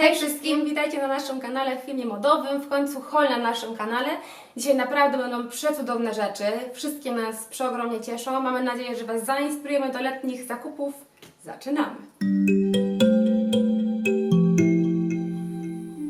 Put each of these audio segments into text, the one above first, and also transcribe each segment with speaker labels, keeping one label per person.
Speaker 1: Hej wszystkim, witajcie na naszym kanale w filmie modowym, w końcu hol na naszym kanale. Dzisiaj naprawdę będą przecudowne rzeczy, wszystkie nas przeogromnie cieszą. Mamy nadzieję, że Was zainspirujemy do letnich zakupów. Zaczynamy!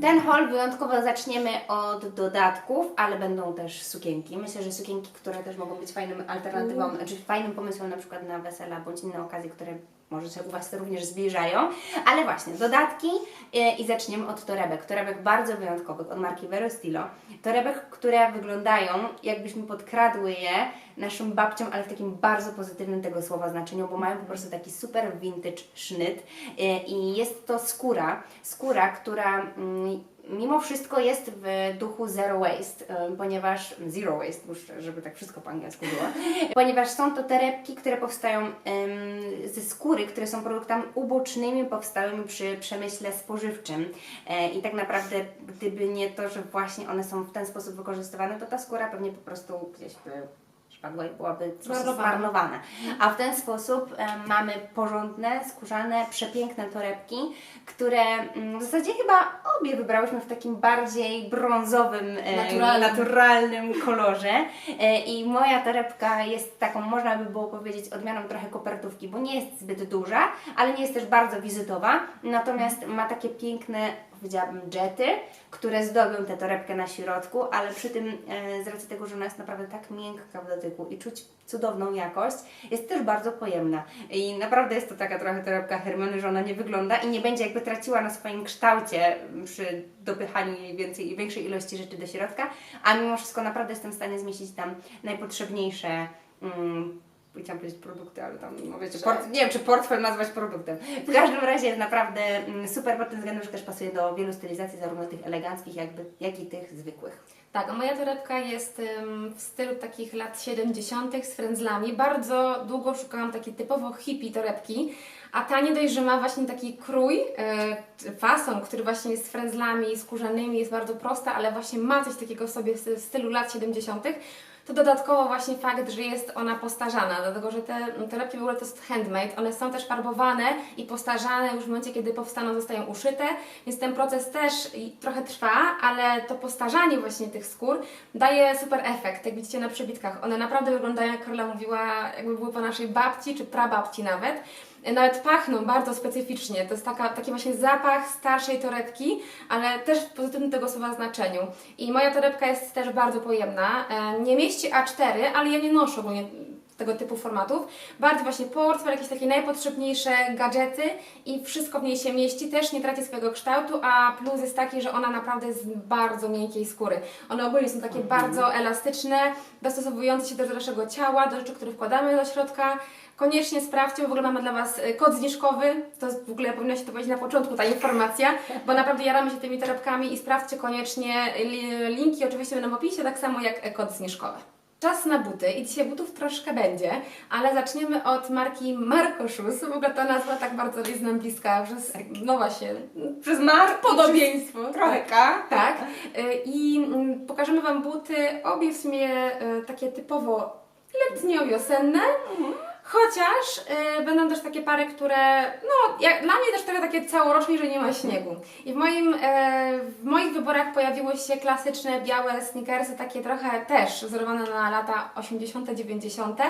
Speaker 2: Ten haul wyjątkowo zaczniemy od dodatków, ale będą też sukienki. Myślę, że sukienki, które też mogą być fajnym alternatywą,
Speaker 1: Mm.
Speaker 2: czy fajnym pomysłem na przykład na wesela bądź inne okazje, które może się u Was również zbliżają. Ale właśnie, dodatki e, i zaczniemy od torebek. Torebek bardzo wyjątkowych od marki Vero Stilo. Torebek, które wyglądają jakbyśmy podkradły je naszym babciom, ale w takim bardzo pozytywnym tego słowa znaczeniu, bo mają po prostu taki super vintage sznyt e, i jest to skóra, skóra, która mm, mimo wszystko jest w duchu zero waste, ponieważ zero waste, żeby tak wszystko po angielsku było, ponieważ są to torebki, które powstają ze skóry, które są produktami ubocznymi powstałymi przy przemyśle spożywczym. E, i tak naprawdę gdyby nie to, że właśnie one są w ten sposób wykorzystywane, to ta skóra pewnie po prostu gdzieś by szpadła i byłaby
Speaker 1: Zmarnowana.
Speaker 2: zmarnowana. A w ten sposób mamy porządne, skórzane, przepiękne torebki, które mm, w zasadzie chyba obie wybrałyśmy w takim bardziej brązowym,
Speaker 1: Naturalnym.
Speaker 2: naturalnym kolorze. E, I moja torebka jest taką, można by było powiedzieć, odmianą trochę kopertówki, bo nie jest zbyt duża, ale nie jest też bardzo wizytowa. Natomiast ma takie piękne, powiedziałabym, jety, które zdobią tę torebkę na środku, ale przy tym e, z racji tego, że ona jest naprawdę tak miękka w dotyku i czuć cudowną jakość, jest też bardzo pojemna. I naprawdę jest to taka trochę torebka Hermiony, że ona nie wygląda i nie będzie jakby traciła na swoim kształcie przy dopychaniu jej więcej większej ilości rzeczy do środka, a mimo wszystko naprawdę jestem w stanie zmieścić tam najpotrzebniejsze mm, Chciałam powiedzieć produkty, ale tam, no wiecie, port, nie wiem, czy portfel nazwać produktem. W każdym razie jest naprawdę mm, super pod tym względem, że też pasuje do wielu stylizacji, zarówno tych eleganckich, jakby, jak i tych zwykłych.
Speaker 1: Tak, a moja torebka jest w stylu takich lat 70. z frędzlami. Bardzo długo szukałam takiej typowo hippie torebki, a ta nie dość, że ma właśnie taki krój, yy, fason, który właśnie jest z frędzlami skórzanymi, jest bardzo prosta, ale właśnie ma coś takiego w sobie w stylu lat 70. To dodatkowo właśnie fakt, że jest ona postarzana, dlatego że te torebki w ogóle to jest handmade, one są też farbowane i postarzane już w momencie, kiedy powstaną, zostają uszyte, więc ten proces też trochę trwa, ale to postarzanie właśnie tych skór daje super efekt, jak widzicie na przebitkach. One naprawdę wyglądają, jak Karola mówiła, jakby były po naszej babci czy prababci nawet. Nawet pachną bardzo specyficznie. To jest taka, taki właśnie zapach starszej torebki, ale też w pozytywnym tego słowa znaczeniu. I moja torebka jest też bardzo pojemna. E, Nie mieści A4, ale ja nie noszę ogólnie tego typu formatów. Bardzo właśnie portfel, jakieś takie najpotrzebniejsze gadżety i wszystko w niej się mieści. Też nie traci swojego kształtu, a plus jest taki, że ona naprawdę jest z bardzo miękkiej skóry. One ogólnie są takie bardzo elastyczne, dostosowujące się do naszego ciała, do rzeczy, które wkładamy do środka. Koniecznie sprawdźcie, w ogóle mamy dla Was y, kod zniżkowy. To jest w ogóle powinna się to powiedzieć na początku, ta informacja, bo naprawdę jaramy się tymi torebkami i sprawdźcie koniecznie. Li- Linki oczywiście będą w opisie, tak samo jak y, kod zniżkowy. Czas na buty i dzisiaj butów troszkę będzie, ale zaczniemy od marki Marco Shoes. W ogóle ta nazwa tak bardzo jest nam bliska przez, no właśnie, przez mar podobieństwo.
Speaker 2: Trochę
Speaker 1: Tak, tak. I mm, pokażemy Wam buty, obie w sumie y, takie typowo letnio-wiosenne. Chociaż y, będą też takie pary, które, no, jak, dla mnie też trochę takie całoroczne, że nie ma śniegu. I w, moim, e, w moich wyborach pojawiły się klasyczne białe sneakersy, takie trochę też wzorowane na lata 80., 90.,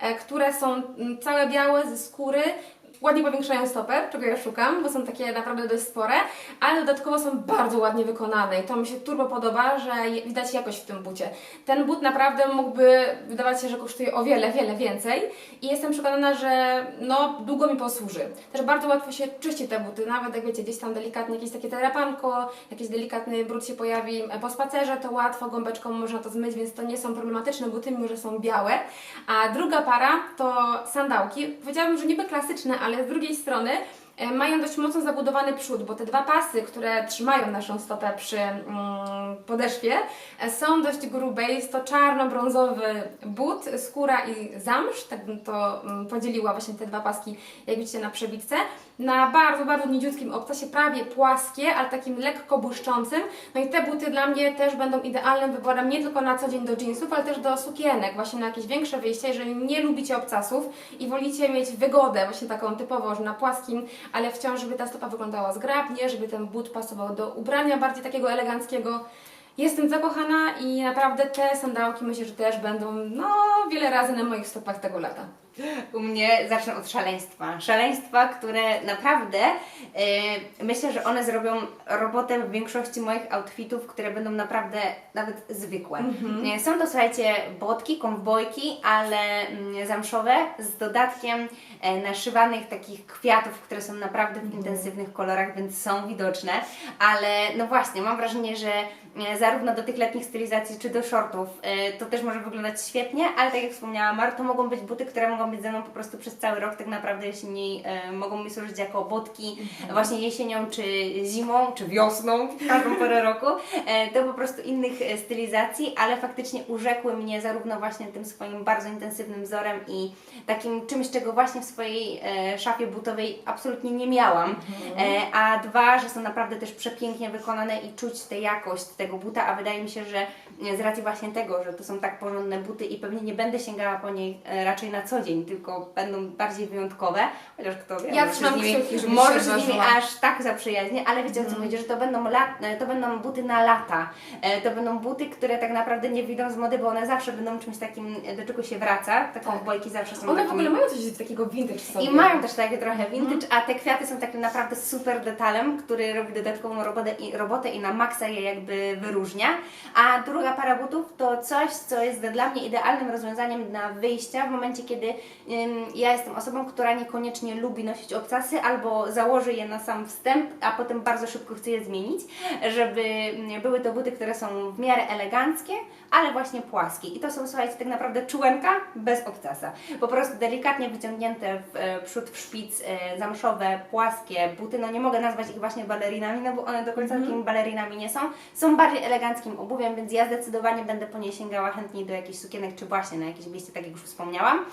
Speaker 1: e, które są całe białe ze skóry. Ładnie powiększają stoper, czego ja szukam, bo są takie naprawdę dość spore, ale dodatkowo są bardzo ładnie wykonane i to mi się turbo podoba, że widać jakość w tym bucie. Ten but naprawdę mógłby wydawać się, że kosztuje o wiele, wiele więcej i jestem przekonana, że no długo mi posłuży. Też bardzo łatwo się czyści te buty, nawet jak wiecie, gdzieś tam delikatnie jakieś takie terapanko, jakiś delikatny brud się pojawi e, po spacerze, to łatwo gąbeczką można to zmyć, więc to nie są problematyczne buty, mimo że są białe. A druga para to sandałki. Powiedziałabym, że niby klasyczne, ale z drugiej strony mają dość mocno zabudowany przód, bo te dwa pasy, które trzymają naszą stopę przy mm, podeszwie, e, są dość grube. Jest to czarno-brązowy but, skóra i zamsz, tak bym to mm, podzieliła właśnie te dwa paski, jak widzicie na przebitce. na bardzo, bardzo niziutkim obcasie, prawie płaskie, ale takim lekko błyszczącym. No i te buty dla mnie też będą idealnym wyborem nie tylko na co dzień do jeansów, ale też do sukienek, właśnie na jakieś większe wyjścia, jeżeli nie lubicie obcasów i wolicie mieć wygodę, właśnie taką typową, że na płaskim, ale wciąż, żeby ta stopa wyglądała zgrabnie, żeby ten but pasował do ubrania bardziej takiego eleganckiego. Jestem zakochana i naprawdę te sandałki myślę, że też będą no wiele razy na moich stopach tego lata.
Speaker 2: U mnie zacznę od szaleństwa. Szaleństwa, które naprawdę e, myślę, że one zrobią robotę w większości moich outfitów, które będą naprawdę nawet zwykłe. E, Są to, słuchajcie, botki, konwojki, ale mm, zamszowe z dodatkiem e, naszywanych takich kwiatów, które są naprawdę w intensywnych kolorach, więc są widoczne. Ale no właśnie, mam wrażenie, że e, zarówno do tych letnich stylizacji, czy do shortów, e, to też może wyglądać świetnie, ale tak jak wspomniała Mar, to mogą być buty, które mogą być ze mną po prostu przez cały rok, tak naprawdę jesieni e, mogą mi służyć jako botki właśnie jesienią, czy zimą, czy wiosną, każdą porę roku, e, do po prostu innych e, stylizacji, ale faktycznie urzekły mnie zarówno właśnie tym swoim bardzo intensywnym wzorem i takim czymś, czego właśnie w swojej e, szafie butowej absolutnie nie miałam, e, a dwa, że są naprawdę też przepięknie wykonane i czuć tę jakość tego buta, a wydaje mi się, że z racji właśnie tego, że to są tak porządne buty i pewnie nie będę sięgała po nie raczej na co dzień, tylko będą bardziej wyjątkowe, chociaż kto wie,
Speaker 1: Ja
Speaker 2: może z nimi,
Speaker 1: kciuki,
Speaker 2: może z nimi aż tak zaprzyjaźnię, ale wiecie o co chodzi, że to będą, lat, e, to będą buty na lata, E, to będą buty, które tak naprawdę nie wyjdą z mody, bo one zawsze będą czymś takim, e, do czego się wraca, taką
Speaker 1: Tak.
Speaker 2: bojki zawsze są
Speaker 1: One w ogóle mają coś takiego vintage sobie.
Speaker 2: i mają też takie trochę vintage, a te kwiaty są takim naprawdę super detalem, który robi dodatkową robotę i, robotę i na maksa je jakby wyróżnia. A druga para butów to coś, co jest dla mnie idealnym rozwiązaniem na wyjścia w momencie, kiedy ja jestem osobą, która niekoniecznie lubi nosić obcasy albo założy je na sam wstęp, a potem bardzo szybko chce je zmienić, żeby mm, były to buty, które są w miarę eleganckie, ale właśnie płaskie. I to są, słuchajcie, tak naprawdę czułenka bez obcasa. Po prostu delikatnie wyciągnięte w e, przód w szpic, e, zamszowe, płaskie buty. No nie mogę nazwać ich właśnie balerinami, no bo one do końca takimi balerinami nie są. Są bardziej eleganckim obuwiem, więc ja zdecydowanie będę po nie sięgała chętniej do jakichś sukienek, czy właśnie na jakieś wyjście, tak jak już wspomniałam.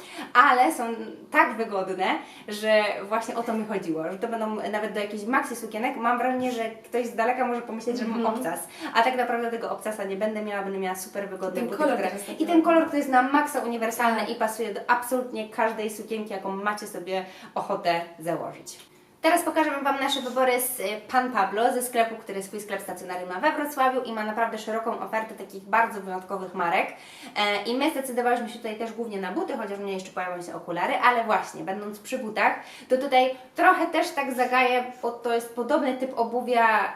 Speaker 2: Ale są tak wygodne, że właśnie o to mi chodziło, że to będą nawet do jakichś maxi sukienek. Mam wrażenie, że ktoś z daleka może pomyśleć, że mam obcas, a tak naprawdę tego obcasa nie będę miała, będę miała super wygodne
Speaker 1: Ten kolor
Speaker 2: I ten kolor, który jest na maksa uniwersalny
Speaker 1: Tak.
Speaker 2: i pasuje do absolutnie każdej sukienki, jaką macie sobie ochotę założyć. Teraz pokażę Wam nasze wybory z y, Pan Pablo, ze sklepu, który swój sklep stacjonarny ma we Wrocławiu i ma naprawdę szeroką ofertę takich bardzo wyjątkowych marek. E, I my zdecydowałyśmy się tutaj też głównie na buty, chociaż mnie jeszcze pojawią się okulary, ale właśnie, będąc przy butach, to tutaj trochę też tak zagaję, bo to jest podobny typ obuwia, e,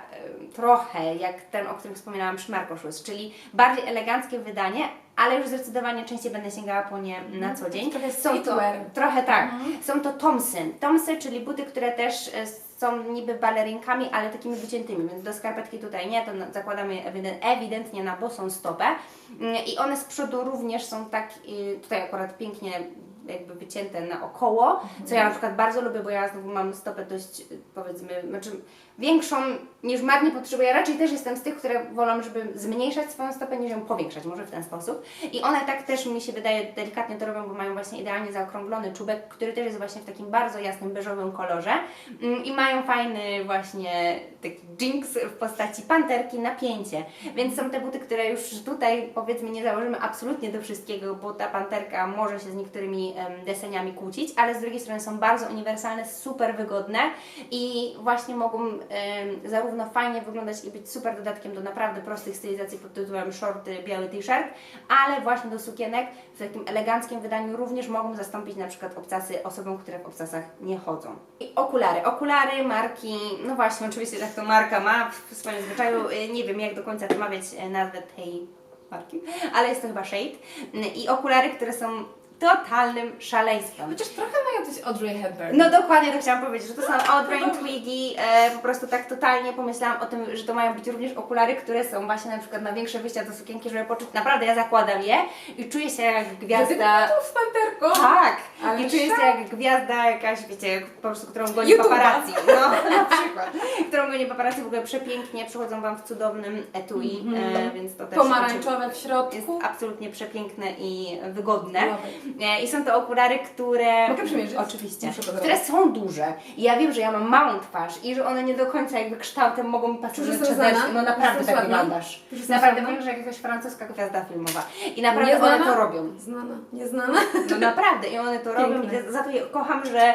Speaker 2: trochę jak ten, o którym wspominałam przy Shoes, czyli bardziej eleganckie wydanie, ale już zdecydowanie częściej będę sięgała po nie na co dzień.
Speaker 1: Trochę
Speaker 2: Są to, trochę tak. Są to Tomsy. Tomsy, czyli buty, które też e, są niby balerinkami, ale takimi wyciętymi, więc do skarpetki tutaj nie, to zakładamy je ewidentnie na bosą stopę. Mm, I one z przodu również są tak, tutaj akurat pięknie jakby wycięte naokoło, co ja na przykład bardzo lubię, bo ja znowu mam stopę dość, y, powiedzmy, znaczy większą niż Mar nie potrzebuję. Raczej też jestem z tych, które wolą, żeby zmniejszać swoją stopę, niż ją powiększać, może w ten sposób. I one tak też mi się wydaje delikatnie to robią, bo mają właśnie idealnie zaokrąglony czubek, który też jest właśnie w takim bardzo jasnym, beżowym kolorze. Mm, I mają fajny właśnie taki jinx w postaci panterki, napięcie. Więc są te buty, które już tutaj powiedzmy nie założymy absolutnie do wszystkiego, bo ta panterka może się z niektórymi deseniami kłócić, ale z drugiej strony są bardzo uniwersalne, super wygodne i właśnie mogą zarówno fajnie wyglądać i być super dodatkiem do naprawdę prostych stylizacji pod tytułem shorty, biały t-shirt, ale właśnie do sukienek w takim eleganckim wydaniu również mogą zastąpić na przykład obcasy osobom, które w obcasach nie chodzą. I okulary. Okulary marki, no właśnie, oczywiście jak to marka ma w swoim zwyczaju, y, nie wiem jak do końca wymawiać e, nazwę tej marki, ale jest to chyba Shade. Mm, I okulary, które są totalnym szaleństwem.
Speaker 1: Chociaż trochę mają coś Audrey Hepburn.
Speaker 2: No dokładnie to chciałam powiedzieć, że to są Audrey Twiggy, e, po prostu tak totalnie pomyślałam o tym, że to mają być również okulary, które są właśnie na przykład na większe wyjścia do sukienki, żeby poczuć, naprawdę ja zakładam je i czuję się jak gwiazda.
Speaker 1: z panterką.
Speaker 2: Tak!
Speaker 1: Ale
Speaker 2: I czuję się jak gwiazda jakaś, wiecie, po prostu, którą goni
Speaker 1: YouTube'a.
Speaker 2: paparazzi. No, na przykład. którą goni paparazzi, w ogóle przepięknie, przychodzą Wam w cudownym etui, e, więc to też
Speaker 1: Pomarańczowe w
Speaker 2: jest
Speaker 1: środku.
Speaker 2: absolutnie przepiękne i wygodne. I są to okulary, które...
Speaker 1: Mogę przymierzyć?
Speaker 2: Oczywiście. Które są duże. I ja wiem, że ja mam małą twarz i że one nie do końca jakby kształtem mogą mi pasować? No naprawdę tak wyglądasz. Naprawdę wiem, że jakaś francuska gwiazda filmowa. I naprawdę one
Speaker 1: Nieznana?
Speaker 2: to robią.
Speaker 1: Znana, nieznana.
Speaker 2: No naprawdę i one to robią i za to je kocham, że e,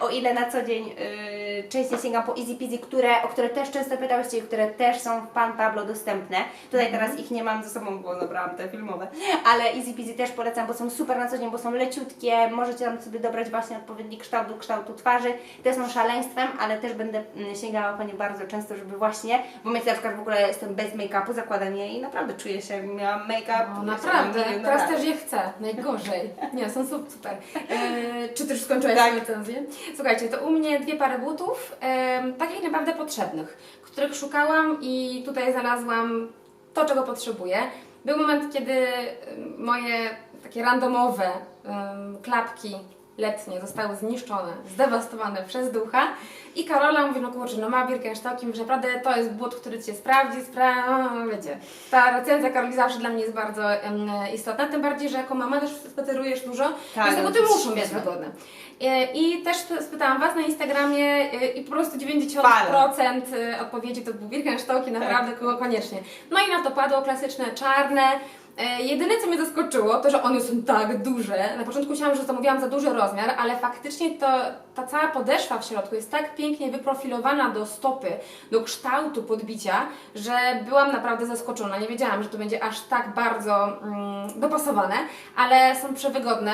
Speaker 2: o ile na co dzień e, częściej sięgam po Easy Peasy, które, o które też często pytałyście i które też są w Pan Pablo dostępne. Tutaj
Speaker 1: Mhm.
Speaker 2: teraz ich nie mam ze sobą, bo zabrałam te filmowe, ale Easy Peasy też polecam, bo są super na co dzień, bo są leciutkie, możecie tam sobie dobrać właśnie odpowiedni kształt do kształtu twarzy. Te są szaleństwem, ale też będę mm, sięgała po nie bardzo często, żeby właśnie, w momencie na przykład w ogóle jestem bez make-upu, zakładam je i naprawdę czuję się, miałam make-up.
Speaker 1: No, naprawdę,
Speaker 2: no,
Speaker 1: teraz
Speaker 2: tak.
Speaker 1: też je chcę, najgorzej. Nie, są su- super. E, czy ty już skończyłaś
Speaker 2: Tak.
Speaker 1: recenzję? Słuchajcie, to u mnie dwie pary butów, e, takich naprawdę potrzebnych, których szukałam i tutaj znalazłam to, czego potrzebuję. Był moment, kiedy moje takie randomowe klapki letnie zostały zniszczone, zdewastowane przez ducha i Karola mówi, no kurczę, no ma Birkenstocki, że naprawdę to jest but, który Cię sprawdzi, spra... no, wiecie. Ta recenzja Karoli zawsze dla mnie jest bardzo em, istotna, tym bardziej, że jako mama też spacerujesz dużo,
Speaker 2: Tak, no to jest
Speaker 1: muszą być wygodne. E, I też sp- spytałam Was na Instagramie e, i po prostu 90% e, odpowiedzi to był Birkenstocki, naprawdę
Speaker 2: Tak.
Speaker 1: kogo koniecznie. No i na to padło klasyczne czarne. Jedyne co mnie zaskoczyło, to że one są tak duże. Na początku myślałam, że zamówiłam za duży rozmiar, ale faktycznie to, ta cała podeszwa w środku jest tak pięknie wyprofilowana do stopy, do kształtu podbicia, że byłam naprawdę zaskoczona. Nie wiedziałam, że to będzie aż tak bardzo mm, dopasowane, ale są przewygodne.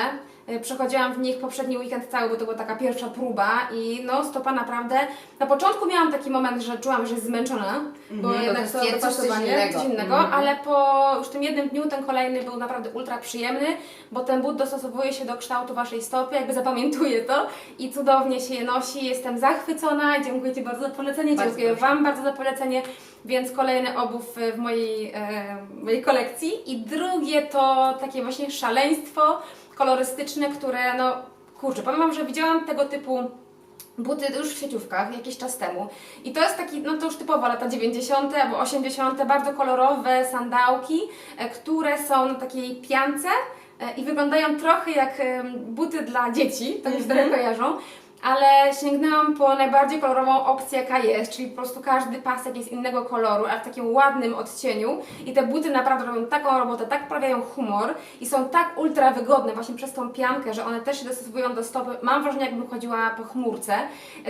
Speaker 1: Y, Przechodziłam w nich poprzedni weekend cały, bo to była taka pierwsza próba i no stopa naprawdę... Na początku miałam taki moment, że czułam, że jest zmęczona, bo
Speaker 2: Mhm,
Speaker 1: jednak
Speaker 2: to jest
Speaker 1: to
Speaker 2: coś
Speaker 1: dopasowanie,
Speaker 2: innego.
Speaker 1: coś innego,
Speaker 2: Mhm.
Speaker 1: ale po już tym jednym dniu ten kolejny był naprawdę ultra przyjemny, bo ten but dostosowuje się do kształtu Waszej stopy, jakby zapamiętuje to i cudownie się je nosi. Jestem zachwycona, dziękuję Ci bardzo za polecenie,
Speaker 2: Bardzo
Speaker 1: dziękuję
Speaker 2: proszę.
Speaker 1: Wam bardzo za polecenie, więc kolejny obów w mojej, e, mojej kolekcji. I drugie to takie właśnie szaleństwo kolorystyczne, które no kurczę, powiem Wam, że widziałam tego typu buty już w sieciówkach jakiś czas temu. I to jest taki, no to już typowo lata 90. albo 80., bardzo kolorowe sandałki, e, które są na takiej piance e, i wyglądają trochę jak buty dla dzieci, tak mi się trochę kojarzą. Ale sięgnęłam po najbardziej kolorową opcję, jaka jest, czyli po prostu każdy pasek jest innego koloru, ale w takim ładnym odcieniu. I te buty naprawdę robią taką robotę, tak prawiają humor i są tak ultra wygodne właśnie przez tą piankę, że one też się dostosowują do stopy. Mam wrażenie, jakbym chodziła po chmurce.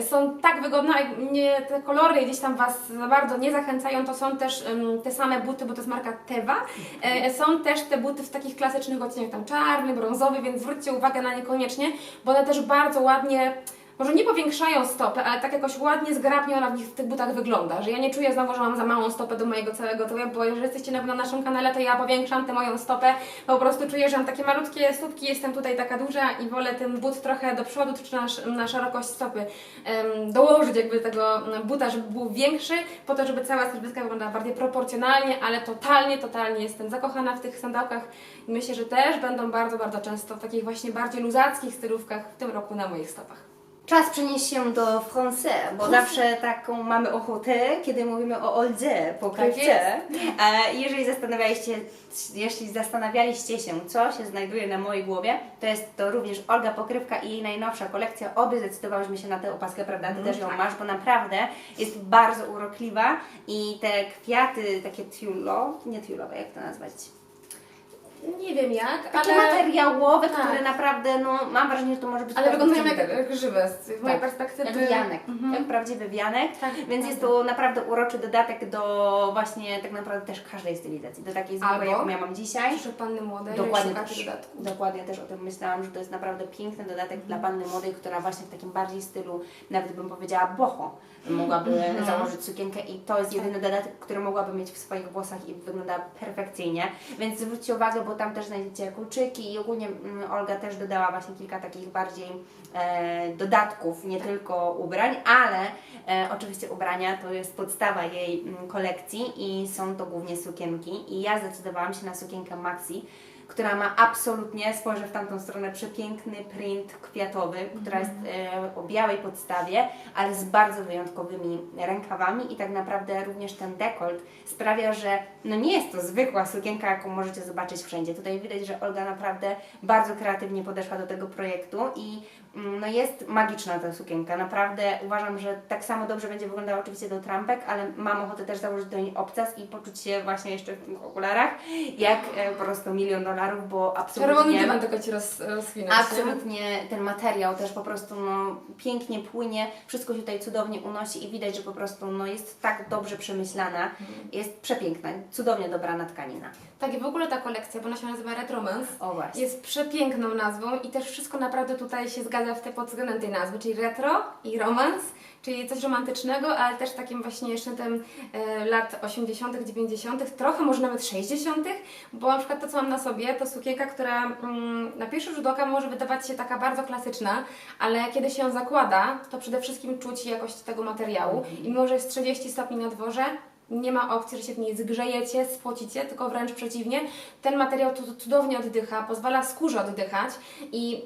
Speaker 1: Są tak wygodne, nie, te kolory gdzieś tam Was za bardzo nie zachęcają, to są też em, te same buty, bo to jest marka Teva. E, są też te buty w takich klasycznych odcieniach, tam czarny, brązowy, więc zwróćcie uwagę na nie koniecznie, bo one też bardzo ładnie może nie powiększają stopy, ale tak jakoś ładnie, zgrabnie ona w, nich, w tych butach wygląda, że ja nie czuję znowu, że mam za małą stopę do mojego całego tyłu, bo jeżeli jesteście na, na naszym kanale, to ja powiększam tę moją stopę, bo po prostu czuję, że mam takie malutkie stópki, jestem tutaj taka duża i wolę ten but trochę do przodu, czy na, na szerokość stopy em, dołożyć jakby tego buta, żeby był większy, po to, żeby cała sylwetka wyglądała bardziej proporcjonalnie, ale totalnie, totalnie jestem zakochana w tych sandałkach i myślę, że też będą bardzo, bardzo często w takich właśnie bardziej luzackich stylówkach w tym roku na moich stopach.
Speaker 2: Czas przenieść się do français, bo zawsze taką mamy ochotę, kiedy mówimy o Oldzie, pokrywce.
Speaker 1: Tak
Speaker 2: E, jeżeli zastanawialiście, jeśli zastanawialiście się, co się znajduje na mojej głowie, to jest to również Olga Pokrywka i jej najnowsza kolekcja. Obie zdecydowałyśmy się na tę opaskę, prawda? Ty też ją masz, bo naprawdę jest bardzo urokliwa i te kwiaty, takie tiulo, nie tiulowe, jak to nazwać?
Speaker 1: Nie wiem jak,
Speaker 2: Takie
Speaker 1: ale,
Speaker 2: materiałowe,
Speaker 1: Tak.
Speaker 2: które naprawdę, no mam wrażenie, że to może być
Speaker 1: ale wyglądają jak, jak żywe z mojej
Speaker 2: Tak,
Speaker 1: perspektywy.
Speaker 2: Jak wianek,
Speaker 1: Mhm.
Speaker 2: jak prawdziwy wianek,
Speaker 1: Tak,
Speaker 2: więc jest to naprawdę uroczy dodatek do właśnie tak naprawdę też każdej stylizacji, do takiej zwykłej, jaką ja mam dzisiaj.
Speaker 1: Przyszły panny młode,
Speaker 2: Dokładnie też,
Speaker 1: dodatku.
Speaker 2: dokładnie też o tym myślałam, że to jest naprawdę piękny dodatek dla panny młodej, która właśnie w takim bardziej stylu, nawet bym powiedziała boho, mogłaby
Speaker 1: Mhm.
Speaker 2: założyć sukienkę i to jest jedyny dodatek, który mogłaby mieć w swoich włosach i wygląda perfekcyjnie, więc zwróćcie uwagę, bo tam też znajdziecie kulczyki i ogólnie mm, Olga też dodała właśnie kilka takich bardziej e, dodatków, nie tylko ubrań, ale e, oczywiście ubrania to jest podstawa jej mm, kolekcji i są to głównie sukienki. I ja zdecydowałam się na sukienkę maxi, która ma absolutnie, spojrzę w tamtą stronę, przepiękny print kwiatowy, która jest e, o białej podstawie, ale z bardzo wyjątkowymi rękawami i tak naprawdę również ten dekolt sprawia, że no nie jest to zwykła sukienka, jaką możecie zobaczyć wszędzie. Tutaj widać, że Olga naprawdę bardzo kreatywnie podeszła do tego projektu i no jest magiczna ta sukienka. Naprawdę uważam, że tak samo dobrze będzie wyglądała oczywiście do trampek, ale mam ochotę też założyć do niej obcas i poczuć się właśnie jeszcze w tych okularach jak e, po prostu milion dolarów, bo
Speaker 1: Czerwony
Speaker 2: absolutnie...
Speaker 1: dywan tylko Ci roz, rozwinąć. nie?
Speaker 2: Absolutnie ten materiał też po prostu no, pięknie płynie, wszystko się tutaj cudownie unosi i widać, że po prostu no, jest tak dobrze przemyślana, jest przepiękna, cudownie dobrana tkanina.
Speaker 1: Tak i w ogóle ta kolekcja, bo ona się nazywa Retromance,
Speaker 2: O właśnie.
Speaker 1: jest przepiękną nazwą i też wszystko naprawdę tutaj się zgadza w te pod względem tej nazwy, czyli retro i romance, czyli coś romantycznego, ale też takim właśnie sznytem e, lat 80., 90., trochę może nawet 60., bo na przykład to, co mam na sobie, to sukienka, która mm, na pierwszy rzut oka może wydawać się taka bardzo klasyczna, ale kiedy się ją zakłada, to przede wszystkim czuć jakość tego materiału i mimo, że jest 30 stopni na dworze, nie ma opcji, że się w niej zgrzejecie, spocicie, tylko wręcz przeciwnie. Ten materiał tu cudownie oddycha, pozwala skórze oddychać i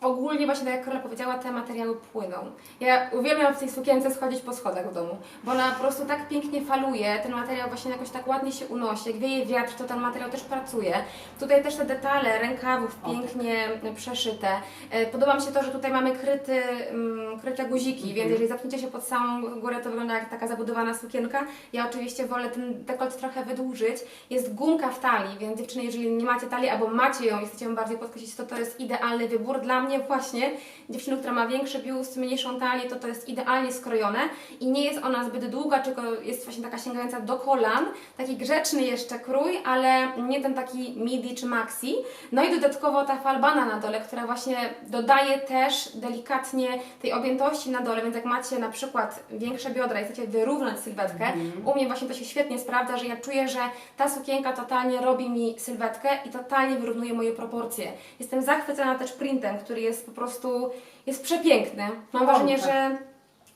Speaker 1: ogólnie właśnie tak jak Karola powiedziała, te materiały płyną. Ja uwielbiam w tej sukience schodzić po schodach w domu, bo ona po prostu tak pięknie faluje, ten materiał właśnie jakoś tak ładnie się unosi, jak wieje wiatr, to ten materiał też pracuje. Tutaj też te detale rękawów pięknie przeszyte. E, Podoba mi się to, że tutaj mamy kryty, mm, kryte guziki, więc jeżeli zapniecie się pod samą górę, to wygląda jak taka zabudowana sukienka. Ja oczywiście wolę ten dekolt trochę wydłużyć. Jest gumka w talii, więc dziewczyny, jeżeli nie macie talii albo macie ją i chcecie ją bardziej podkreślić, to to jest idealny wybór. Dla mnie właśnie, dziewczyny, która ma większy biust, mniejszą talię, to to jest idealnie skrojone i nie jest ona zbyt długa, tylko jest właśnie taka sięgająca do kolan. Taki grzeczny jeszcze krój, ale nie ten taki midi czy maxi. No i dodatkowo ta falbana na dole, która właśnie dodaje też delikatnie tej objętości na dole, więc jak macie na przykład większe biodra i chcecie wyrównać sylwetkę, u mnie właśnie to się świetnie sprawdza, że ja czuję, że ta sukienka totalnie robi mi sylwetkę i totalnie wyrównuje moje proporcje. Jestem zachwycona też printem, który jest po prostu, jest przepiękny. Mam
Speaker 2: O,
Speaker 1: wrażenie,
Speaker 2: tak.
Speaker 1: że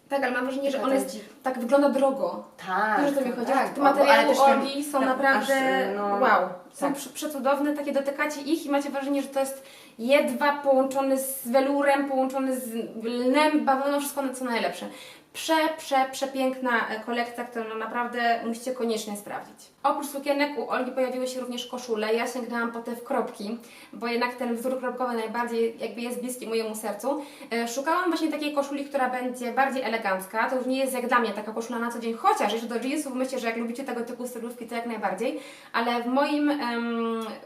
Speaker 1: tak, ale mam wrażenie, że on
Speaker 2: jest
Speaker 1: tak wygląda drogo.
Speaker 2: Tak,
Speaker 1: Wiesz, o co mi chodzi?
Speaker 2: tak.
Speaker 1: Te materiały Olgi są naprawdę
Speaker 2: aż, no,
Speaker 1: wow. Są
Speaker 2: tak.
Speaker 1: prze- przecudowne, takie dotykacie ich i macie wrażenie, że to jest jedwab połączony z welurem, połączony z lnem, bawełną, wszystko na co najlepsze. Prze, prze, przepiękna e, kolekcja, którą naprawdę musicie koniecznie sprawdzić. Oprócz sukienek u Olgi pojawiły się również koszule. Ja sięgnęłam po te w kropki, bo jednak ten wzór kropkowy najbardziej jakby jest bliski mojemu sercu. E, Szukałam właśnie takiej koszuli, która będzie bardziej elegancka. To już nie jest jak dla mnie taka koszula na co dzień, chociaż jeszcze do jeansów myślę, że jak lubicie tego typu stylówki, to jak najbardziej. Ale w moim,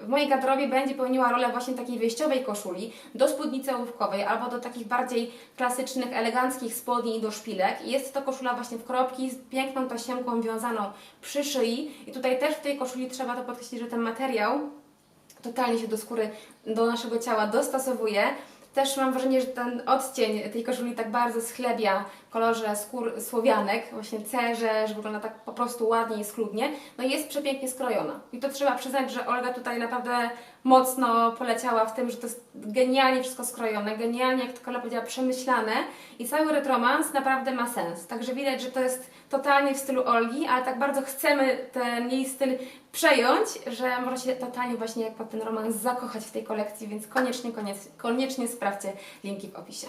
Speaker 1: w mojej garderobie będzie pełniła rolę właśnie takiej wyjściowej koszuli do spódnicy ołówkowej albo do takich bardziej klasycznych, eleganckich spodni i do szpilek. Jest to koszula właśnie w kropki z piękną tasiemką wiązaną przy szyi. I tutaj też w tej koszuli trzeba to podkreślić, że ten materiał totalnie się do skóry, do naszego ciała dostosowuje. Też mam wrażenie, że ten odcień tej koszuli tak bardzo schlebia kolorze skór słowianek, właśnie cerze, że wygląda tak po prostu ładnie i schludnie. No i jest przepięknie skrojona. I to trzeba przyznać, że Olga tutaj naprawdę mocno poleciała w tym, że to jest genialnie wszystko skrojone, genialnie, jak to Kola powiedziała, przemyślane i cały retromans naprawdę ma sens. Także widać, że to jest totalnie w stylu Olgi, ale tak bardzo chcemy ten jej styl przejąć, że można się totalnie właśnie jak pod ten romans zakochać w tej kolekcji, więc koniecznie, koniecznie, koniecznie sprawdźcie linki w opisie.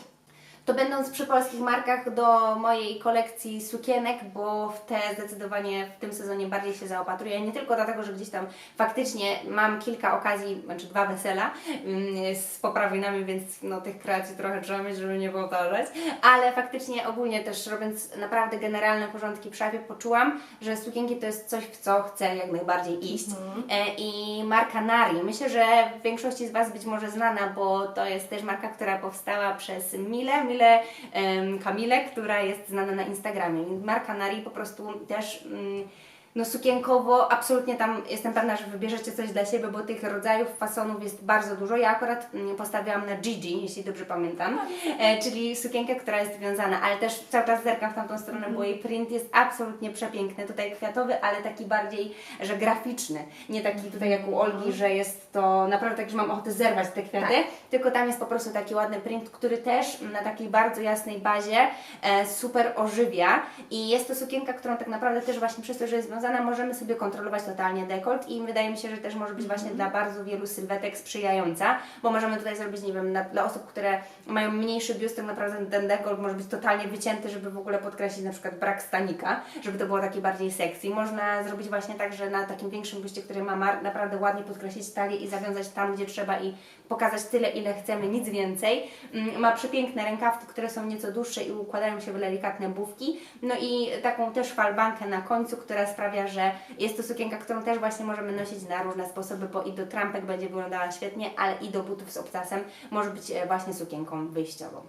Speaker 2: To będąc przy polskich markach do mojej kolekcji sukienek, bo w te zdecydowanie w tym sezonie bardziej się zaopatruję. Nie tylko dlatego, że gdzieś tam faktycznie mam kilka okazji, znaczy dwa wesela mm, z poprawinami, więc no, tych kreacji trochę trzeba mieć, żeby nie powtarzać. Ale faktycznie ogólnie też robiąc naprawdę generalne porządki w szafie, poczułam, że sukienki to jest coś, w co chcę jak najbardziej iść. E, I marka Nari, myślę, że w większości z Was być może znana, bo to jest też marka, która powstała przez Milę, Milę em, Kamilę, która jest znana na Instagramie. Marka Nari po prostu też mm, no sukienkowo absolutnie tam jestem pewna, że wybierzecie coś dla siebie, bo tych rodzajów fasonów jest bardzo dużo. Ja akurat mm, postawiłam na Gigi, jeśli dobrze pamiętam, e, czyli sukienkę, która jest wiązana, ale też cały czas zerkam w tamtą stronę, bo jej print jest absolutnie przepiękny. Tutaj kwiatowy, ale taki bardziej, że graficzny. Nie taki tutaj jak u Olgi, że jest to naprawdę tak, że mam ochotę zerwać te kwiaty,
Speaker 1: Tak.
Speaker 2: tylko tam jest po prostu taki ładny print, który też na takiej bardzo jasnej bazie e, super ożywia i jest to sukienka, którą tak naprawdę też właśnie przez to, że jest związana wywiązana, możemy sobie kontrolować totalnie dekolt i wydaje mi się, że też może być właśnie dla bardzo wielu sylwetek sprzyjająca, bo możemy tutaj zrobić, nie wiem, na, dla osób, które mają mniejszy biust, tak naprawdę ten dekolt może być totalnie wycięty, żeby w ogóle podkreślić na przykład brak stanika, żeby to było takie bardziej sexy. Można zrobić właśnie tak, że na takim większym biuście, który ma mar- naprawdę ładnie podkreślić talię i zawiązać tam, gdzie trzeba i pokazać tyle, ile chcemy, nic więcej. Mm, Ma przepiękne rękawki, które są nieco dłuższe i układają się w delikatne bufki. No i taką też falbankę na końcu, która sprawia, że jest to sukienka, którą też właśnie możemy nosić na różne sposoby, bo i do trampek będzie wyglądała świetnie, ale i do butów z obcasem może być e, właśnie sukienką wyjściową.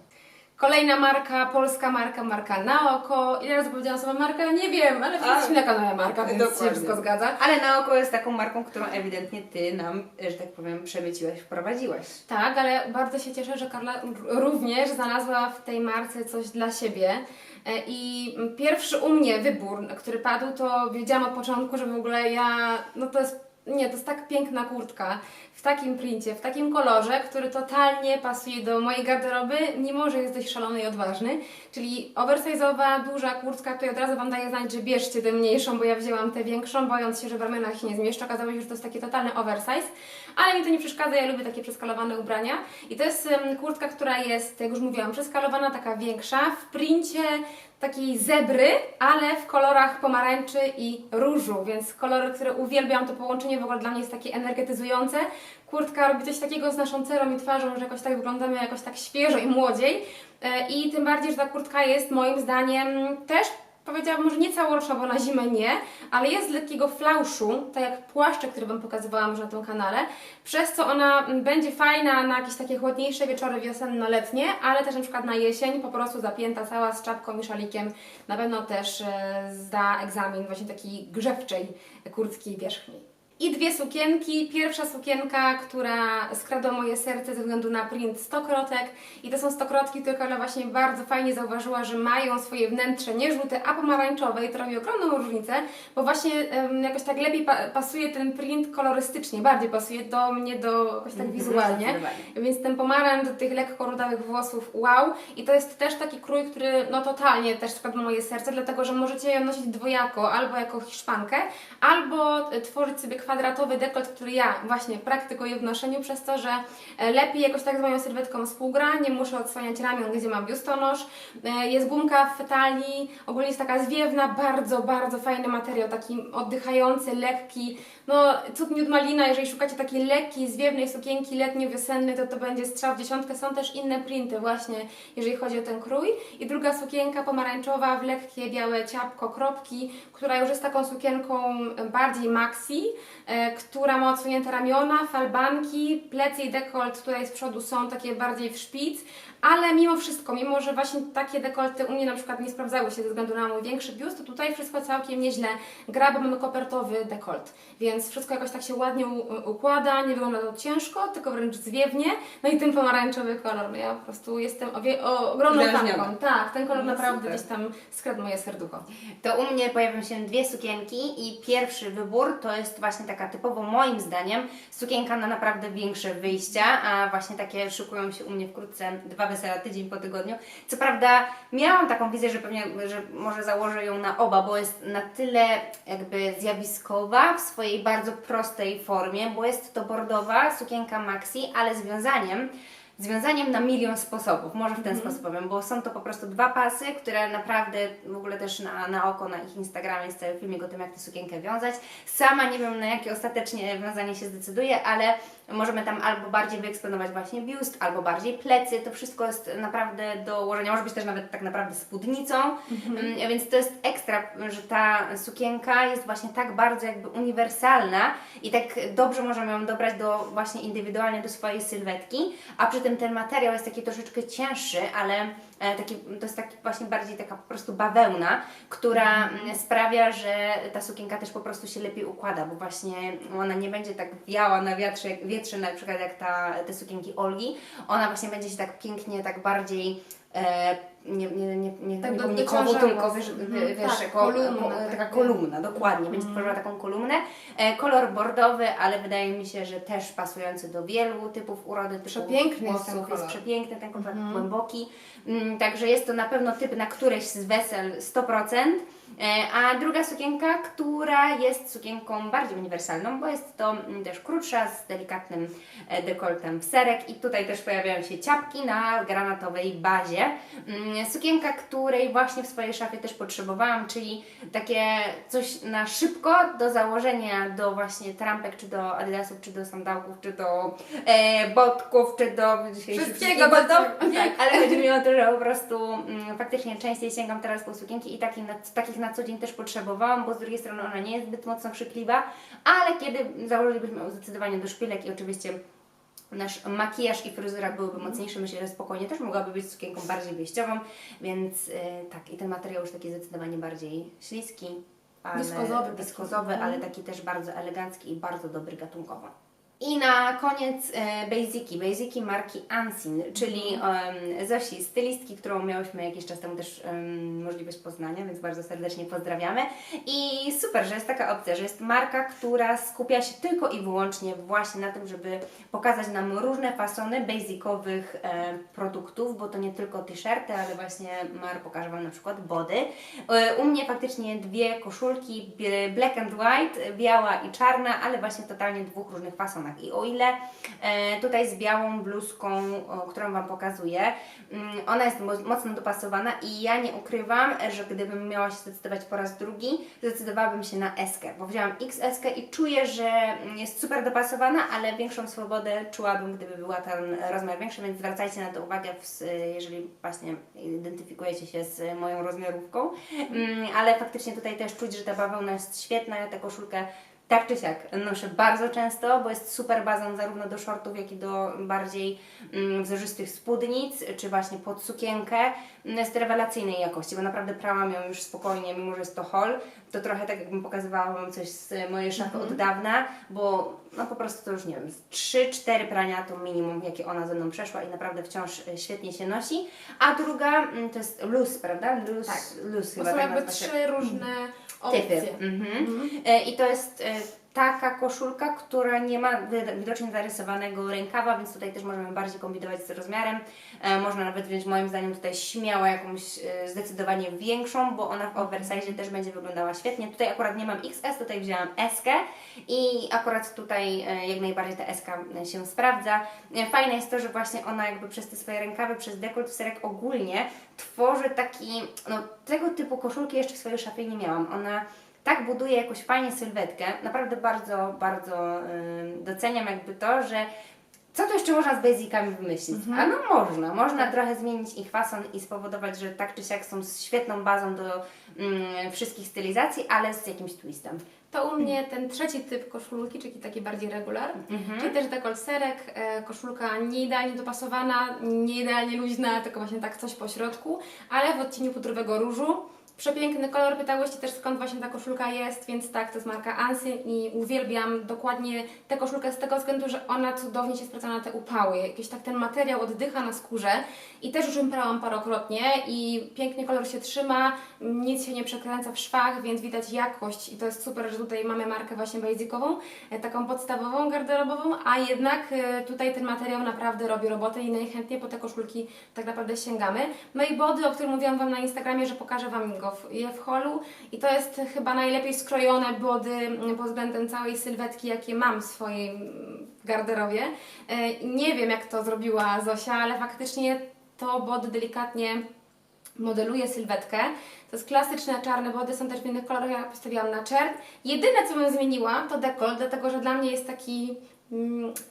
Speaker 1: Kolejna marka, polska marka, marka na oko. Ile razy powiedziałam sobie markę? Nie wiem, ale
Speaker 2: A,
Speaker 1: jesteśmy na kanale marka, więc
Speaker 2: dokładnie.
Speaker 1: się wszystko zgadza.
Speaker 2: Ale na oko jest taką marką, którą ewidentnie Ty nam, że tak powiem, przemyciłaś, wprowadziłaś.
Speaker 1: Tak, ale bardzo się cieszę, że Karla również znalazła w tej marce coś dla siebie. E, I pierwszy u mnie wybór, który padł, to wiedziałam od początku, że w ogóle ja, no to jest, nie, to jest tak piękna kurtka w takim princie, w takim kolorze, który totalnie pasuje do mojej garderoby, mimo że jest dość szalony i odważny. Czyli oversize'owa, duża kurtka, tutaj od razu Wam daję znać, że bierzcie tę mniejszą, bo ja wzięłam tę większą, bojąc się, że w ramionach się nie zmieszczę. Okazało się, że to jest taki totalny oversize, ale mi to nie przeszkadza, ja lubię takie przeskalowane ubrania. I to jest kurtka, która jest, jak już mówiłam, przeskalowana, taka większa, w princie takiej zebry, ale w kolorach pomarańczy i różu, więc kolory, które uwielbiam, to połączenie w ogóle dla mnie jest takie energetyzujące. Kurtka robi coś takiego z naszą cerą i twarzą, że jakoś tak wyglądamy jakoś tak świeżo i młodziej. E, I tym bardziej, że ta kurtka jest moim zdaniem też powiedziałabym, może nie całoroczna, bo na zimę nie, ale jest z lekkiego flauszu, tak jak płaszcze, które Wam pokazywałam już na tym kanale, przez co ona będzie fajna na jakieś takie chłodniejsze wieczory wiosenno-letnie, ale też na przykład na jesień, po prostu zapięta cała z czapką i szalikiem, na pewno też e, zda egzamin właśnie takiej grzewczej kurtki wierzchniej. I dwie sukienki. Pierwsza sukienka, która skradła moje serce ze względu na print stokrotek. I to są stokrotki, które Karla właśnie bardzo fajnie zauważyła, że mają swoje wnętrze nie żółte, a pomarańczowe i to robi ogromną różnicę, bo właśnie em, jakoś tak lepiej pa pasuje ten print kolorystycznie, bardziej pasuje do mnie, do jakoś tak
Speaker 2: Mhm,
Speaker 1: wizualnie. Więc ten pomarańcz do tych lekko rudawych włosów, wow. I to jest też taki krój, który no totalnie też skradł moje serce, dlatego że możecie ją nosić dwojako, albo jako hiszpankę, albo e, tworzyć sobie kwadratowy dekolt, który ja właśnie praktykuję w noszeniu, przez to, że e, lepiej jakoś tak z moją sylwetką współgra, nie muszę odsłaniać ramion, gdzie mam biustonosz, E, jest gumka w talii, ogólnie jest taka zwiewna, bardzo, bardzo fajny materiał, taki oddychający, lekki, no cud miód malina, jeżeli szukacie takiej lekkiej, zwiewnej sukienki letnio-wiosennej, to to będzie strzał w dziesiątkę, są też inne printy właśnie, jeżeli chodzi o ten krój. I druga sukienka pomarańczowa w lekkie, białe ciapko, kropki, która już jest taką sukienką bardziej maxi, która ma odsunięte ramiona, falbanki, plecy i dekolt tutaj z przodu są takie bardziej w szpic, ale mimo wszystko, mimo że właśnie takie dekolty u mnie na przykład nie sprawdzały się ze względu na mój większy biust, to tutaj wszystko całkiem nieźle gra, bo mamy kopertowy dekolt, więc wszystko jakoś tak się ładnie układa, nie wygląda to ciężko, tylko wręcz zwiewnie, no i ten pomarańczowy kolor, no ja po prostu jestem o, ogromną fanką, tak, ten kolor
Speaker 2: No
Speaker 1: naprawdę
Speaker 2: super.
Speaker 1: gdzieś tam skradł moje serducho.
Speaker 2: To u mnie pojawią się dwie sukienki i pierwszy wybór to jest właśnie taka typowo moim zdaniem sukienka na naprawdę większe wyjścia, a właśnie takie szykują się u mnie wkrótce dwa wesela tydzień po tygodniu. Co prawda miałam taką wizję, że pewnie, że może założę ją na oba, bo jest na tyle jakby zjawiskowa w swojej bardzo prostej formie, bo jest to bordowa sukienka maxi, ale z wiązaniem związaniem na milion sposobów, może w ten
Speaker 1: Mhm.
Speaker 2: sposób powiem, bo są to po prostu dwa pasy, które naprawdę w ogóle też na, na oko, na ich Instagramie jest cały filmik o tym, jak tę sukienkę wiązać. Sama nie wiem, na jakie ostatecznie wiązanie się zdecyduję, ale możemy tam albo bardziej wyeksponować właśnie biust, albo bardziej plecy, to wszystko jest naprawdę do ułożenia, może być też nawet tak naprawdę spódnicą,
Speaker 1: Mhm.
Speaker 2: Mm, więc to jest ekstra, że ta sukienka jest właśnie tak bardzo jakby uniwersalna i tak dobrze możemy ją dobrać do właśnie indywidualnie do swojej sylwetki, a przy tym ten materiał jest taki troszeczkę cięższy, ale e, taki, to jest taki właśnie bardziej taka po prostu bawełna, która mm, sprawia, że ta sukienka też po prostu się lepiej układa, bo właśnie ona nie będzie tak wiała na wiatrze, wietrze na przykład jak ta, te sukienki Olgi, ona właśnie będzie się tak pięknie, tak bardziej nie, nie, nie, nie,
Speaker 1: Tak
Speaker 2: nie
Speaker 1: do-
Speaker 2: pomnikowo, tylko wiesz,
Speaker 1: Mhm.
Speaker 2: wiesz
Speaker 1: Tak, kolumna
Speaker 2: ko,
Speaker 1: taka.
Speaker 2: kolumna, dokładnie, będzie tworzyła taką kolumnę. E, kolor bordowy, ale wydaje mi się, że też pasujący do wielu typów urody, typów
Speaker 1: Przepiękny jest ten
Speaker 2: włosów, jest
Speaker 1: kolor.
Speaker 2: przepiękny, ten kolor głęboki, mm, także jest to na pewno typ na któreś z wesel 100%. E, A druga sukienka, która jest sukienką bardziej uniwersalną, bo jest to mm, też krótsza, z delikatnym e, dekoltem w serek i tutaj też pojawiają się ciapki na granatowej bazie. Mm, Sukienka, której właśnie w swojej szafie też potrzebowałam, czyli takie coś na szybko do założenia do właśnie trampek, czy do adidasów, czy do sandałków, czy do e, botków, czy do
Speaker 1: Wszystkiego,
Speaker 2: do
Speaker 1: do tak.
Speaker 2: ale chodzi mi o to, że po prostu mm, faktycznie częściej sięgam teraz po sukienki i takich na, takich na co dzień też potrzebowałam, bo z drugiej strony ona nie jest zbyt mocno krzykliwa, ale kiedy założylibyśmy ją zdecydowanie do szpilek i oczywiście nasz makijaż i fryzura byłyby mocniejsze, myślę, że spokojnie też mogłaby być sukienką bardziej wyjściową, więc yy, tak, i ten materiał już taki zdecydowanie bardziej śliski, ale,
Speaker 1: Wiskozowy taki.
Speaker 2: wiskozowy
Speaker 1: Mhm.
Speaker 2: ale taki też bardzo elegancki i bardzo dobry gatunkowo. I na koniec e, basiki, basiki marki Ansin, czyli em, Zosi, stylistki, którą miałyśmy jakiś czas temu też em, możliwość poznania, więc bardzo serdecznie pozdrawiamy. I super, że jest taka opcja, że jest marka, która skupia się tylko i wyłącznie właśnie na tym, żeby pokazać nam różne fasony basicowych e, produktów, bo to nie tylko t-shirty, ale właśnie Mar pokaże Wam na przykład body. E, u mnie faktycznie dwie koszulki, bie- black and white, biała i czarna, ale właśnie totalnie dwóch różnych fasonach. I o ile e, tutaj z białą bluzką, którą Wam pokazuję, mm, ona jest mo- mocno dopasowana i ja nie ukrywam, że gdybym miała się zdecydować po raz drugi, zdecydowałabym się na eskę, bo wzięłam XS i czuję, że jest super dopasowana, ale większą swobodę czułabym, gdyby była ten rozmiar większy, więc zwracajcie na to uwagę, jeżeli właśnie identyfikujecie się z moją rozmiarówką. Mm, ale faktycznie tutaj też czuć, że ta bawełna jest świetna, ja tę koszulkę tak czy siak noszę bardzo często, bo jest super bazą zarówno do shortów, jak i do bardziej mm, wzorzystych spódnic, czy właśnie pod sukienkę. Mm, Jest rewelacyjnej jakości, bo naprawdę prałam ją już spokojnie, mimo że jest to hol. To trochę tak jakbym pokazywała Wam coś z mojej szafy od dawna, bo no po prostu to już nie wiem, z 3-4 prania to minimum, jakie ona ze mną przeszła i naprawdę wciąż e, świetnie się nosi. A druga mm, to jest luz, prawda? Luz,
Speaker 1: Tak.
Speaker 2: luz chyba
Speaker 1: są
Speaker 2: tak
Speaker 1: jakby trzy różne
Speaker 2: Typy.
Speaker 1: opcje.
Speaker 2: Mhm. E, I to jest e, taka koszulka, która nie ma wi- widocznie zarysowanego rękawa, więc tutaj też możemy bardziej kombinować z rozmiarem. E, Można nawet wziąć moim zdaniem tutaj śmiało jakąś e, zdecydowanie większą, bo ona w oversize też będzie wyglądała świetnie. Tutaj akurat nie mam XS, tutaj wzięłam S i akurat tutaj e, jak najbardziej ta S się sprawdza. E, Fajne jest to, że właśnie ona jakby przez te swoje rękawy, przez dekolt, serek ogólnie tworzy taki, no tego typu koszulki jeszcze w swojej szafie nie miałam. Ona tak buduje jakoś fajnie sylwetkę. Naprawdę bardzo, bardzo doceniam jakby to, że co tu jeszcze można z basicami wymyślić? A no można. Można trochę zmienić ich fason i spowodować, że tak czy siak są świetną bazą do ym, wszystkich stylizacji, ale z jakimś twistem.
Speaker 1: To u mnie ten trzeci typ koszulki, czyli taki bardziej regular,
Speaker 2: Mhm.
Speaker 1: czyli też dekolt serek, e, koszulka nie idealnie dopasowana, nie idealnie luźna, tylko właśnie tak coś po środku, ale w odcieniu pudrowego różu. Przepiękny kolor, pytałyście też skąd właśnie ta koszulka jest, więc tak, to jest marka Ansy i uwielbiam dokładnie tę koszulkę z tego względu, że ona cudownie się sprawdza na te upały. Jakiś tak ten materiał oddycha na skórze i też już ją prałam parokrotnie i pięknie kolor się trzyma, nic się nie przekręca w szwach, więc widać jakość i to jest super, że tutaj mamy markę właśnie basicową, e, taką podstawową, garderobową, a jednak e, tutaj ten materiał naprawdę robi robotę i najchętniej po te koszulki tak naprawdę sięgamy. No i body, o którym mówiłam Wam na Instagramie, że pokażę Wam go w, je w holu i to jest chyba najlepiej skrojone body mm, pod względem całej sylwetki, jakie mam w swojej garderobie. E, Nie wiem, jak to zrobiła Zosia, ale faktycznie to body delikatnie modeluje sylwetkę. To jest klasyczne czarne body, są też w innych kolorach, ja postawiłam na czerń. Jedyne, co bym zmieniła, to dekolt, dlatego że dla mnie jest taki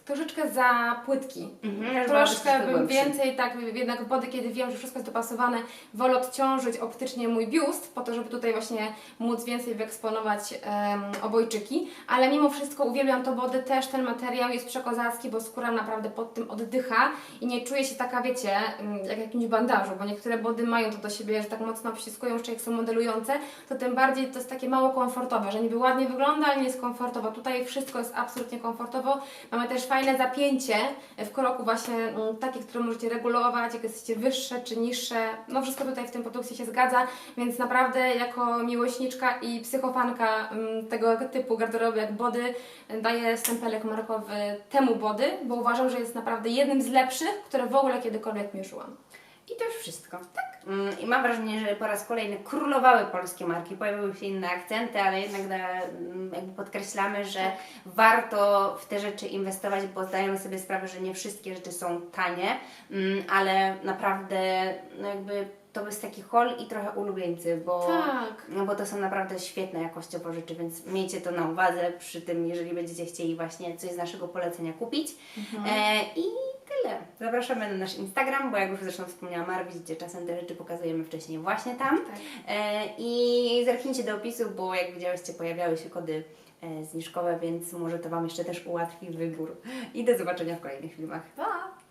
Speaker 1: troszeczkę za płytki.
Speaker 2: Mhm,
Speaker 1: Troszkę bym więcej, tak, jednak body, kiedy wiem, że wszystko jest dopasowane, wolę odciążyć optycznie mój biust, po to, żeby tutaj właśnie móc więcej wyeksponować em, obojczyki, ale mimo wszystko uwielbiam to body, też ten materiał jest przekozacki, bo skóra naprawdę pod tym oddycha i nie czuję się taka, wiecie, mm, jak jakimś bandażu, bo niektóre body mają to do siebie, że tak mocno obściskują, jeszcze jak są modelujące, to tym bardziej to jest takie mało komfortowe, że niby ładnie wygląda, ale nie jest komfortowo. Tutaj wszystko jest absolutnie komfortowo. Mamy też fajne zapięcie w kroku właśnie mm, takie, które możecie regulować, jak jesteście wyższe czy niższe. No wszystko tutaj w tym produkcie się zgadza, więc naprawdę jako miłośniczka i psychofanka mm, tego typu garderoby jak body daję stempelek markowy temu body, bo uważam, że jest naprawdę jednym z lepszych, które w ogóle kiedykolwiek mierzyłam.
Speaker 2: I to już wszystko. Tak. Mm, I mam wrażenie, że po raz kolejny królowały polskie marki, pojawiły się inne akcenty, ale jednak da, mm, jakby podkreślamy, że warto w te rzeczy inwestować, bo zdajemy sobie sprawę, że nie wszystkie rzeczy są tanie, mm, ale naprawdę no jakby to jest taki hol i trochę ulubieńcy, bo,
Speaker 1: Tak.
Speaker 2: no bo to są naprawdę świetne jakościowo rzeczy, więc miejcie to na uwadze przy tym, jeżeli będziecie chcieli właśnie coś z naszego polecenia kupić. E, I tyle. Zapraszamy na nasz Instagram, bo jak już zresztą wspomniała Mar, widzicie, czasem te rzeczy pokazujemy wcześniej właśnie tam.
Speaker 1: Tak.
Speaker 2: E, I zerknijcie do opisu, bo jak widziałyście, pojawiały się kody e, zniżkowe, więc może to Wam jeszcze też ułatwi wybór. I do zobaczenia w kolejnych filmach.
Speaker 1: Pa!